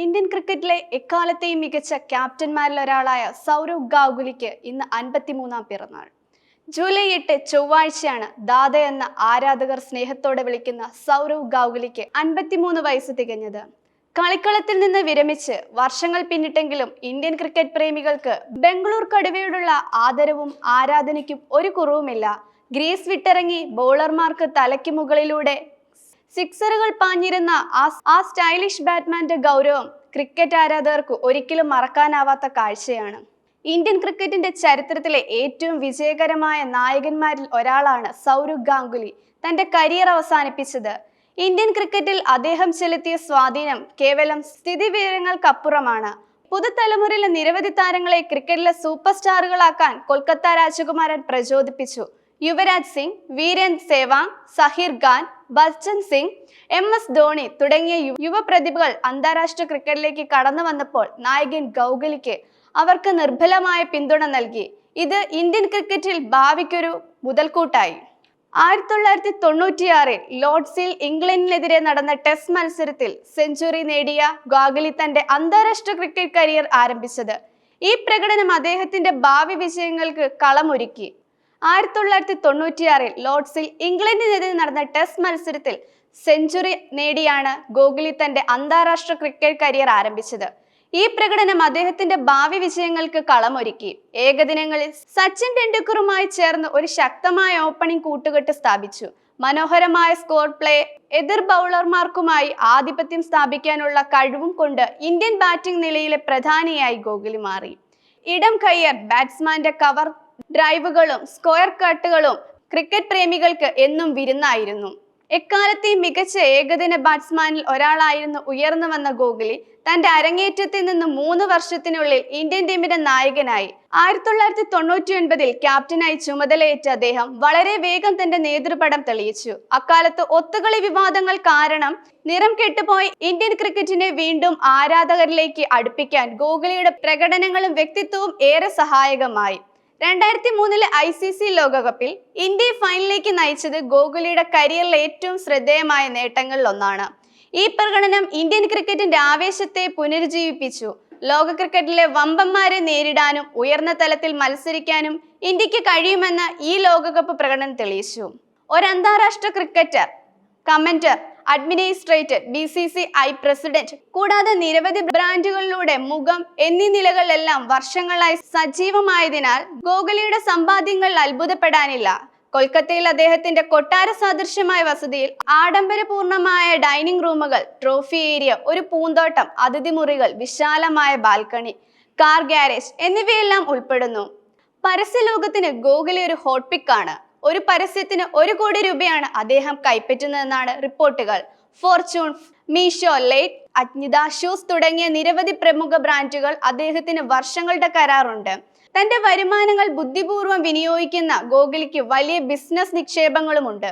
Indian ക്രിക്കറ്റിലെ എക്കാലത്തെയും മികച്ച ക്യാപ്റ്റന്മാരിൽ ഒരാളായ സൗരവ് ഗാംഗുലിക്ക് ഇന്ന് അൻപത്തിമൂന്നാം പിറന്നാൾ. ജൂലൈ എട്ട് ചൊവ്വാഴ്ചയാണ് ദാദ എന്ന ആരാധകർ സ്നേഹത്തോടെ വിളിക്കുന്ന സൗരവ് ഗാംഗുലിക്ക് അൻപത്തിമൂന്ന് വയസ്സ് തികഞ്ഞത്. കളിക്കളത്തിൽ നിന്ന് വിരമിച്ച് വർഷങ്ങൾ പിന്നിട്ടെങ്കിലും ഇന്ത്യൻ ക്രിക്കറ്റ് പ്രേമികൾക്ക് ബംഗളൂർ കടുവയോടുള്ള ആദരവും ആരാധനയ്ക്കും ഒരു കുറവുമില്ല. ഗ്രീസ് വിട്ടിറങ്ങി ബൗളർമാർക്ക് തലയ്ക്ക് മുകളിലൂടെ സിക്സറുകൾ പാഞ്ഞിരുന്ന ആ സ്റ്റൈലിഷ് ബാറ്റ്മാന്റെ ഗൗരവം ക്രിക്കറ്റ് ആരാധകർക്ക് ഒരിക്കലും മറക്കാനാവാത്ത കാഴ്ചയാണ്. ഇന്ത്യൻ ക്രിക്കറ്റിന്റെ ചരിത്രത്തിലെ ഏറ്റവും വിജയകരമായ നായകന്മാരിൽ ഒരാളാണ് സൗരവ് ഗാംഗുലി. തന്റെ കരിയർ അവസാനിപ്പിച്ചത്. ഇന്ത്യൻ ക്രിക്കറ്റിൽ അദ്ദേഹം ചെലുത്തിയ സ്വാധീനം കേവലം സ്ഥിതിവിവരങ്ങൾക്കപ്പുറമാണ്. പുതുതലമുറയിലെ നിരവധി താരങ്ങളെ ക്രിക്കറ്റിലെ സൂപ്പർ സ്റ്റാറുകളാക്കാൻ കൊൽക്കത്ത രാജകുമാരൻ പ്രചോദിപ്പിച്ചു. യുവരാജ് സിംഗ് വീരേൻ സേവാങ് സഹീർ ഖാൻ ബച്ചൻ സിംഗ് എം എസ് ധോണി തുടങ്ങിയ യുവപ്രതിഭകൾ അന്താരാഷ്ട്ര ക്രിക്കറ്റിലേക്ക് കടന്നു വന്നപ്പോൾ നായകൻ ഗൗഗലിക്ക് അവർക്ക് നിർബലമായ പിന്തുണ നൽകി. ഇത് ഇന്ത്യൻ ക്രിക്കറ്റിൽ ഭാവിക്കൊരു മുതൽക്കൂട്ടായി. ആയിരത്തി തൊള്ളായിരത്തി തൊണ്ണൂറ്റിയാറിൽ ലോർഡ്സിൽ ഇംഗ്ലണ്ടിനെതിരെ നടന്ന ടെസ്റ്റ് മത്സരത്തിൽ സെഞ്ചുറി നേടിയ ഗാഗുലി തന്റെ അന്താരാഷ്ട്ര ക്രിക്കറ്റ് കരിയർ ആരംഭിച്ചത്. ഈ പ്രകടനം അദ്ദേഹത്തിന്റെ ഭാവി വിജയങ്ങൾക്ക് കളമൊരുക്കി. ആയിരത്തി തൊള്ളായിരത്തി തൊണ്ണൂറ്റിയാറിൽ ലോർഡ്സിൽ ഇംഗ്ലണ്ടിനെതിരെ നടന്ന ടെസ്റ്റ് മത്സരത്തിൽ സെഞ്ചുറി നേടിയാണ് ഗോകുലി തന്റെ അന്താരാഷ്ട്ര ക്രിക്കറ്റ് കരിയർ ആരംഭിച്ചത്. ഈ പ്രകടനം അദ്ദേഹത്തിന്റെ ഭാവി വിജയങ്ങൾക്ക് കളമൊരുക്കി. ഏകദിനങ്ങളിൽ സച്ചിൻ ടെണ്ടുൽക്കറുമായി ചേർന്ന് ഒരു ശക്തമായ ഓപ്പണിംഗ് കൂട്ടുകെട്ട് സ്ഥാപിച്ചു. മനോഹരമായ സ്കോർ പ്ലേ എതിർ ബൗളർമാർക്കുമായി ആധിപത്യം സ്ഥാപിക്കാനുള്ള കഴിവും കൊണ്ട് ഇന്ത്യൻ ബാറ്റിംഗ് നിലയിലെ പ്രധാനിയായി ഗോകുലി മാറി. ഇടം കയ്യർ ബാറ്റ്സ്മാന്റെ കവർ ഡ്രൈവുകളും സ്ക്വയർ കട്ടുകളും ക്രിക്കറ്റ് പ്രേമികൾക്ക് എന്നും വിരുന്നായിരുന്നു. എക്കാലത്തെയും മികച്ച ഏകദിന ബാറ്റ്സ്മാനിൽ ഒരാളായിരുന്നു ഉയർന്നു വന്ന ഗോകുലി. തന്റെ അരങ്ങേറ്റത്തിൽ നിന്ന് മൂന്ന് വർഷത്തിനുള്ളിൽ ഇന്ത്യൻ ടീമിന്റെ നായകനായി. ആയിരത്തി തൊള്ളായിരത്തി തൊണ്ണൂറ്റി ഒൻപതിൽ ക്യാപ്റ്റനായി ചുമതലയേറ്റ അദ്ദേഹം വളരെ വേഗം തന്റെ നേതൃപടം തെളിയിച്ചു. അക്കാലത്ത് ഒത്തുകളി വിവാദങ്ങൾ കാരണം നിറം കെട്ടുപോയ ഇന്ത്യൻ ക്രിക്കറ്റിനെ വീണ്ടും ആരാധകരിലേക്ക് അടുപ്പിക്കാൻ ഗോകുലിയുടെ പ്രകടനങ്ങളും വ്യക്തിത്വവും ഏറെ സഹായകമായി. രണ്ടായിരത്തി മൂന്നിലെ ഐ സി സി ലോകകപ്പിൽ ഇന്ത്യയെ ഫൈനലിലേക്ക് നയിച്ചത് ഗോകുലിയുടെ കരിയറിലെ ഏറ്റവും ശ്രദ്ധേയമായ നേട്ടങ്ങളിൽ ഒന്നാണ്. ഈ പ്രകടനം ഇന്ത്യൻ ക്രിക്കറ്റിന്റെ ആവേശത്തെ പുനരുജ്ജീവിപ്പിച്ചു. ലോക ക്രിക്കറ്റിലെ വമ്പന്മാരെ നേരിടാനും ഉയർന്ന തലത്തിൽ മത്സരിക്കാനും ഇന്ത്യയ്ക്ക് കഴിയുമെന്ന് ഈ ലോകകപ്പ് പ്രകടനം തെളിയിച്ചു. ഒരു അന്താരാഷ്ട്ര cricketer commentator administrator B C C I president കൂടാതെ നിരവധി ബ്രാൻഡുകളിലൂടെ മുഖം എന്നീ നിലകളിലെല്ലാം വർഷങ്ങളായി സജീവമായതിനാൽ ഗോഗലിയുടെ സമ്പാദ്യങ്ങൾ അത്ഭുതപ്പെടാനില്ല. കൊൽക്കത്തയിൽ അദ്ദേഹത്തിന്റെ കൊട്ടാര സദൃശ്യമായ വസതിയിൽ ആഡംബരപൂർണമായ ഡൈനിങ് റൂമുകൾ ട്രോഫി ഏരിയ ഒരു പൂന്തോട്ടം അതിഥി മുറികൾ വിശാലമായ ബാൽക്കണി കാർ ഗ്യാരേജ് എന്നിവയെല്ലാം ഉൾപ്പെടുന്നു. പരസ്യ ലോകത്തിന് ഗോഗലി ഒരു ഹോട്ട് പിക്ക് ആണ് ഒരു പരസ്യത്തിന് ഒരു കോടി രൂപയാണ് അദ്ദേഹം കൈപ്പറ്റുന്നതെന്നാണ് റിപ്പോർട്ടുകൾ. ഫോർച്യൂൺ മീഷോ ലൈറ്റ് അജ്ഞിത ഷൂസ് തുടങ്ങിയ നിരവധി പ്രമുഖ ബ്രാൻഡുകൾ അദ്ദേഹത്തിന് വർഷങ്ങളുടെ കരാറുണ്ട്. തന്റെ വരുമാനങ്ങൾ ബുദ്ധിപൂർവം വിനിയോഗിക്കുന്ന ഗോകുലിക്ക് വലിയ ബിസിനസ് നിക്ഷേപങ്ങളുമുണ്ട്.